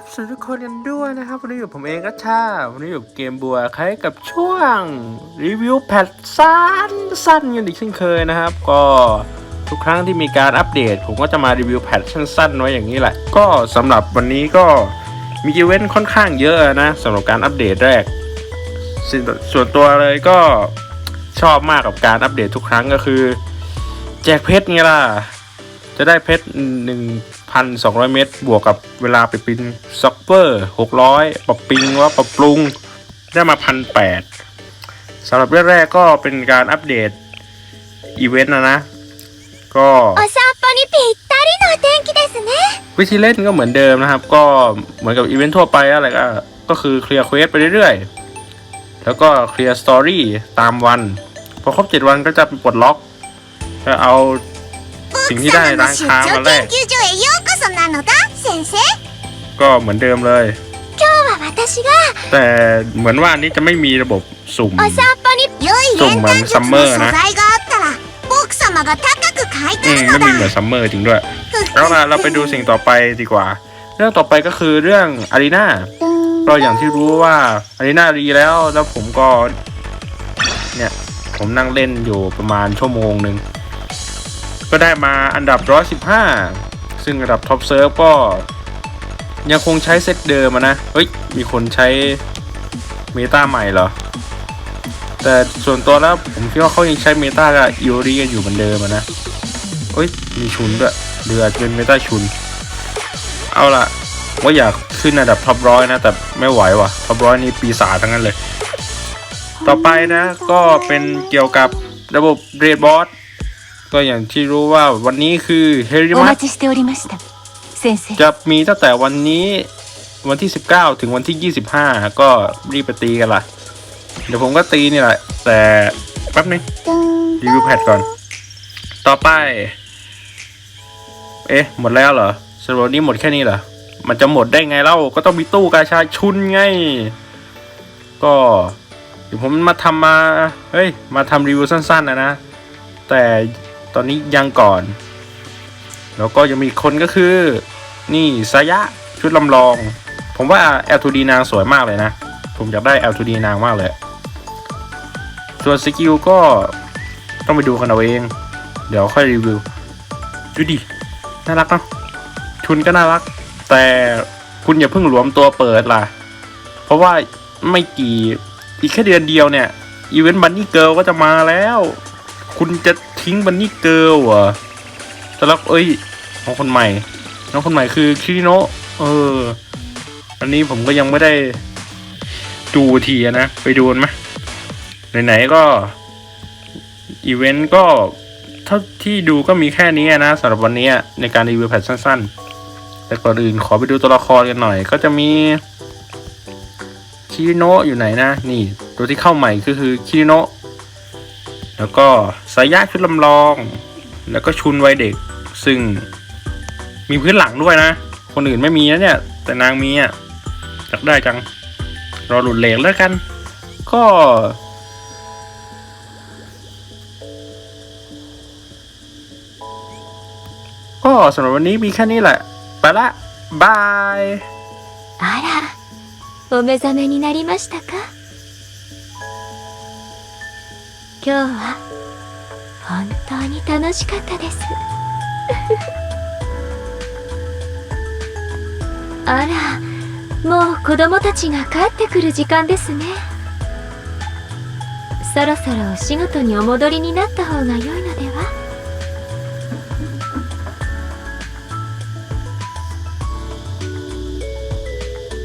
บสวัสดีทุกคนกันด้วยนะครับ วันนี้อยู่ผมเองก็ชาวันนี้อยู่เกมบัวคล้ายกับช่วง รีวิวแพทสั้นสั้นกันอีกเช่นเคยนะครับ ก็ทุกครั้งที่มีการอัปเดต ผมก็จะมารีวิวแพทสั้นๆไว้อย่างนี้แหละ ก็สำหรับวันนี้ก็มีอีเวนต์ค่อนข้างเยอะนะสำหรับการอัปเดตแรกส่วนส่วนตัวเลยก็ชอบมากกับการอัปเดตทุกครั้งก็คือ แจกเพชรไงล่ะจะได้เพชรหนึ่ง 1,200 เมตร บวกกับเวลาไปปินซ็อกเปอร์600 ปรับปริงว่าปรับปรุงได้มา 1,800สำหรับเรื่องแรกก็เป็นการอัปเดตอีเวนต์นะนะ ก็วิธีเล่นก็เหมือนเดิมนะครับ ก็เหมือนกับอีเวนต์ทั่วไปอะไรก็ก็คือเคลียร์เควสไปเรื่อยๆ แล้วก็เคลียร์สตอรี่ตามวัน พอครบ 7 วันก็จะปลดล็อกจะเอา สิ่งที่ได้ร้านค้ามาแรกก็เหมือนเดิมเลย แต่เหมือนว่านี้จะไม่มีระบบสุ่มสุ่มเหมือนซัมเมอร์นะอืมไม่มีเหมือนซัมเมอร์จริงด้วยแล้วเราไปดูสิ่งต่อไปดีกว่า เรื่องต่อไปก็คือเรื่องอารีนาเราอย่างที่รู้ว่าอารีนารีแล้วแล้วผมก็ เนี่ย ผมนั่งเล่นอยู่ประมาณชั่วโมงหนึ่ง ก็ได้มาอันดับ 115 ซึ่งระดับท็อปเซิร์ฟก็ ยังคงใช้เซตเดิมนะ เฮ้ย มีคนใช้เมตาใหม่เหรอ แต่ส่วนตัวแล้วผมคิดว่าเขายังใช้เมตากับอิโอริกันอยู่เหมือนเดิมนะเฮ้ย มีชุนด้วยเรืออาจจะเป็นเมตาชุน เอาล่ะว่าอยากขึ้นอันดับท็อปร้อยนะ แต่ไม่ไหวว่ะท็อปร้อยนี่ปีศาจทั้งนั้นเลย ต่อไปนะก็เป็นเกี่ยวกับระบบเรดบอส ก็อย่างที่รู้ว่าวันนี้คือเฮริมัสจะมีตั้งแต่วันนี้วันที่ 19 ถึงวันที่ 25 ก็รีบไปตีกันละเดี๋ยวผมก็ตีนี่แหละ แต่แป๊บนึงรีวิวแพทก่อน ต่อไป เอ๊ะ หมดแล้วเหรอสรุปนี้หมดแค่นี้เหรอ มันจะหมดได้ไงเล่าก็ต้องมีตู้กาชาชุนไง ก็เดี๋ยวผมมาทำมา เฮ้ย มาทำรีวิวสั้นๆนะนะ แต่ ตอนนี้ยังก่อน แล้วก็ยังมีคนก็คือ นี่สายะชุดลำลอง ผมว่า L2D นางสวยมากเลยนะ ผมอยากได้ L2D นางมากเลย ส่วนสกิลก็ต้องไปดูกันเอาเอง เดี๋ยวค่อยรีวิวดูดิ น่ารักเนาะชุนก็น่ารัก แต่คุณอย่าเพิ่งรวมตัวเปิดล่ะ เพราะว่าไม่กี่อีกแค่เดือนเดียวเนี่ย อีเวนต์บันนี่เกิลก็จะมาแล้ว คุณจะ ทิ้งบันนี่เกิลเหรอแต่แล้วเอ้ยน้องคนใหม่ น้องคนใหม่คือคิริโนะเออ อันนี้ผมก็ยังไม่ได้ดูทีนะ ไปดูกันไหมไหนๆก็อีเวนต์ก็เท่าที่ดูก็มีแค่นี้นะสำหรับวันนี้ในการรีวิวแพทสั้น ๆ แต่ก่อนอื่นขอไปดูตัวละครกันหน่อย ก็จะมีคิริโนะอยู่ไหนนะ นี่ ตัวที่เข้าใหม่ก็คือคิริโนะ แล้วก็สายะชุดลำลอง แล้วก็ชุนวัยเด็ก ซึ่งมีพื้นหลังด้วยนะ คนอื่นไม่มีนะเนี่ย แต่นางมีอ่ะอยากได้จัง รอหลุดเหลกแล้วกัน ก็ ก็สำหรับวันนี้มีแค่นี้แหละ ไปละ บาย あらお目覚めになりましたか 今日は本当に楽しかったです。あらもう子供たちが帰ってくる時間ですね。そろそろお仕事にお戻りになった方が良いの